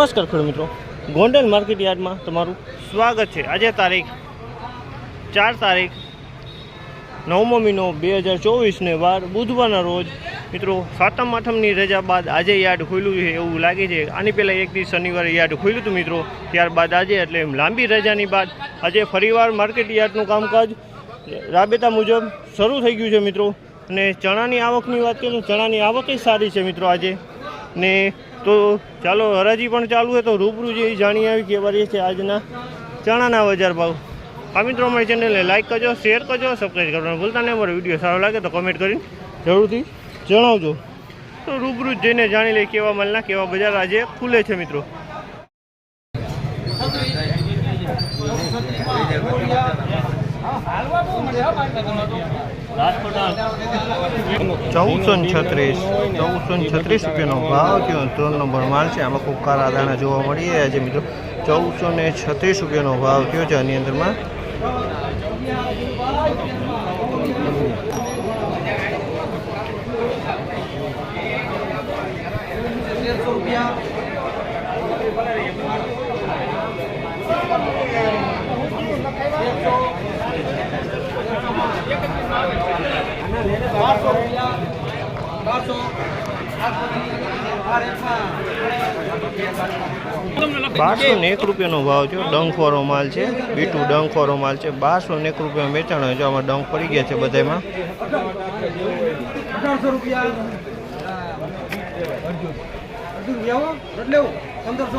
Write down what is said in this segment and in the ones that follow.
નમસ્કાર ખેડૂત મિત્રો. ગોંડલ માર્કેટ યાર્ડમાં તમારું સ્વાગત છે. આજે તારીખ ચાર તારીખ નવમો મહિનો બે હજાર ચોવીસને વાર બુધવારના રોજ મિત્રો સાતમ આઠમની રજા બાદ આજે યાર્ડ ખુલ્યું છે એવું લાગે છે. આની પહેલાં એક દિવસ શનિવારે યાર્ડ ખુલ્યું હતું મિત્રો. ત્યારબાદ આજે એટલે લાંબી રજાની બાદ આજે ફરીવાર માર્કેટ યાર્ડનું કામકાજ રાબેતા મુજબ શરૂ થઈ ગયું છે મિત્રો. અને ચણાની આવકની વાત કરીએ તો ચણાની આવક સારી છે મિત્રો આજે. ને તો ચાલો, હરાજી પણ ચાલુ હોય તો રૂબરૂ જે જાણી આવી કેવા રહે છે આજના ચણાના બજાર ભાવ. આ મિત્રો મારી ચેનલને લાઈક કરજો શેર કરજો સબસ્ક્રાઈબ કરવાનું ભૂલતા નહીં અમારો વીડિયો સારો લાગે તો કમેન્ટ કરીને જરૂરથી જણાવજો. તો રૂબરૂ જઈને જાણી લઈએ કેવા માલના, કેવા બજાર આજે ખુલે છે મિત્રો. ચૌદસો ને છત્રીસ, ચૌદસો ને છત્રીસ રૂપિયાનો ભાવ થયો ત્રણ નંબર છે. આમાં કાળા દાણા જોવા મળી રહ્યા છે મિત્રો ચૌદસો ને છત્રીસ રૂપિયાનો ભાવ થયો છે. આની અંદરમાં બારસો ને એક રૂપિયાનો ભાવ છે. ડંખવાળો માલ છે. બીટું ડંખવાળો માલ છે. બારસો ને એક રૂપિયા વેચાણ હોય છે. આમાં ડંખ પડી ગયા છે બધામાં પંદરસો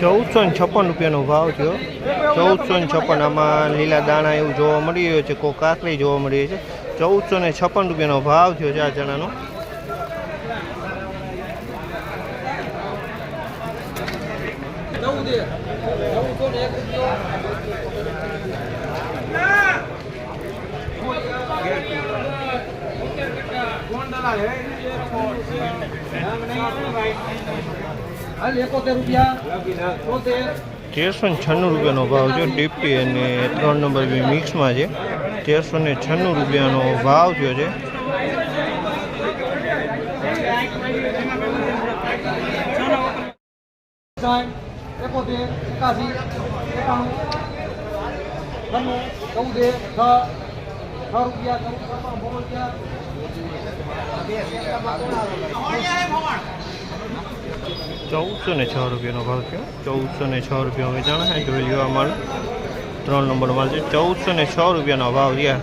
ચૌદસો ને છપ્પન રૂપિયાનો ભાવ થયો. ચૌદસો ને છપ્પન આમાં લીલા દાણા એવું જોવા મળી રહ્યો છે કોઈ કાકરી જોવા મળી રહી છે. ચૌદસો ને છપ્પન રૂપિયાનો ભાવ થયો છે આ ચણાનો. કોણ ચૌદસો ને એક રૂપિયો હાલ એકોતેર રૂપિયા તોતેર તેરસો ને છન્નું રૂપિયાનો ભાવ છે ડીપી અને ત્રણ નંબર બી મિક્સમાં છે. તેરસો ને છન્નું રૂપિયાનો ભાવ થયો છે. એકોતેર એકાસી એકાણું ચૌદે, છ રૂપિયા ચૌદસો ને છ રૂપિયાનો ભાવ છે. ચૌદસો ને છ રૂપિયા વેચાણ છે. જોઈ લ્યો માલ. ત્રણ નંબર માલ છે. ચૌદસો ને છ રૂપિયાનો ભાવ રહ્યા.